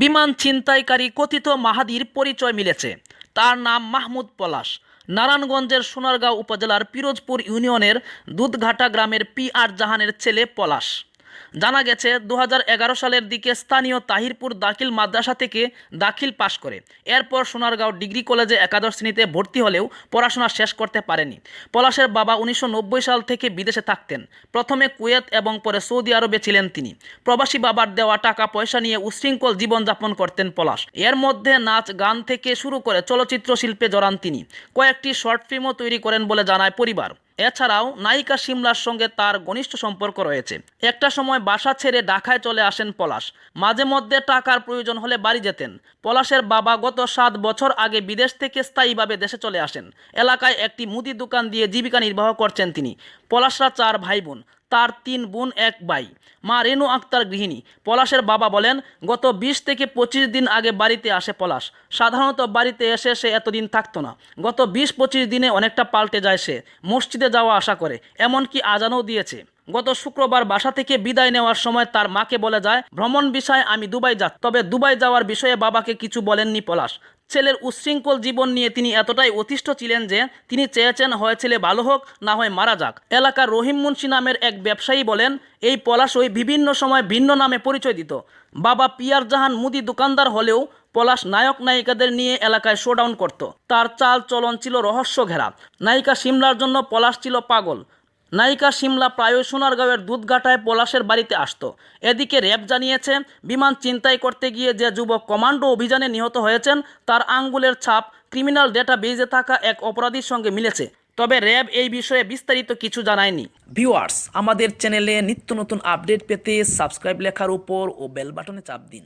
বিমান ছিনতাইকারী কথিত মাহাদির পরিচয় মিলেছে। তার নাম মাহমুদ পলাশ। নারায়ণগঞ্জের সোনারগাঁও উপজেলার পিরোজপুর ইউনিয়নের দুধঘাটা গ্রামের পি আর জাহানের ছেলে পলাশ। জানা গেছে দু হাজার এগারো সালের দিকে স্থানীয় তাহিরপুর দাখিল মাদ্রাসা থেকে দাখিল পাশ করে। এরপর সোনারগাঁও ডিগ্রি কলেজে একাদশ শ্রেণীতে ভর্তি হলেও পড়াশোনা শেষ করতে পারেনি। পলাশের বাবা উনিশশো নব্বই সাল থেকে বিদেশে থাকতেন। প্রথমে কুয়েত এবং পরে সৌদি আরবে ছিলেন তিনি। প্রবাসী বাবার দেওয়া টাকা পয়সা নিয়ে উশৃঙ্খল জীবনযাপন করতেন পলাশ। এর মধ্যে নাচ, গান থেকে শুরু করে চলচ্চিত্র শিল্পে জড়ান তিনি। কয়েকটি শর্ট ফিল্মও তৈরি করেন বলে জানায় পরিবার। এছাড়াও নায়িকা সিমলার সঙ্গে তার ঘনিষ্ঠ সম্পর্ক রয়েছে। একটা সময় বাসা ছেড়ে ঢাকায় চলে আসেন পলাশ। মাঝে মধ্যে টাকার প্রয়োজন হলে বাড়ি যেতেন। পলাশের বাবা গত সাত বছর আগে বিদেশ থেকে স্থায়ীভাবে দেশে চলে আসেন। এলাকায় একটি মুদি দোকান দিয়ে জীবিকা নির্বাহ করছেন তিনি। পলাশরা চার ভাই বোন তার তিন বোন, এক ভাই। মা রেনু আক্তার গৃহিণী। পলাশের বাবা বলেন, গত বিশ থেকে পঁচিশ দিন আগে বাড়িতে আসে পলাশ। সাধারণত বাড়িতে এসে সে এতদিন থাকতো না। গত বিশ পঁচিশ দিনে অনেকটা পাল্টে যায় সে। মসজিদে যাওয়া আশা করে। এমনকি আজানও দিয়েছে। গত শুক্রবার বাসা থেকে বিদায় নেওয়ার সময় তার মাকে বলে যায়, ভ্রমণ বিষয়ে আমি দুবাই যা তবে দুবাই যাওয়ার বিষয়ে বাবাকে কিছু বলেননি পলাশ। ছেলের উচ্ছৃঙ্খল জীবন নিয়ে তিনি এতটাই অতিষ্ঠ ছিলেন যে তিনি চেয়েছেন হয় ছেলে ভালো হোক, না হয় মারা যাক। এলাকার রহিম মুন্সি নামের এক ব্যবসায়ী বলেন, এই পলাশই বিভিন্ন সময় ভিন্ন নামে পরিচয় দিত। বাবা পিয়ার জাহান মুদি দোকানদার হলেও পলাশ নায়ক নায়িকাদের নিয়ে এলাকায় শোডাউন করত। তার চাল চলন ছিল রহস্য ঘেরা নায়িকা সিমলার জন্য পলাশ ছিল পাগল। নায়িকা সিমলা প্রায় সোনারগাঁওয়ের দুধঘাটায় পলাশের বাড়িতে আসত। এদিকে র্যাব জানিয়েছে, বিমান চিন্তাই করতে গিয়ে যে যুবক কমান্ডো অভিযানে নিহত হয়েছেন, তার আঙ্গুলের ছাপ ক্রিমিনাল ডেটা বেজে থাকা এক অপরাধীর সঙ্গে মিলেছে। তবে র্যাব এই বিষয়ে বিস্তারিত কিছু জানায়নি। ভিউয়ার্স, আমাদের চ্যানেলে নিত্য নতুন আপডেট পেতে সাবস্ক্রাইব লেখার উপর ও বেল বাটনে চাপ দিন।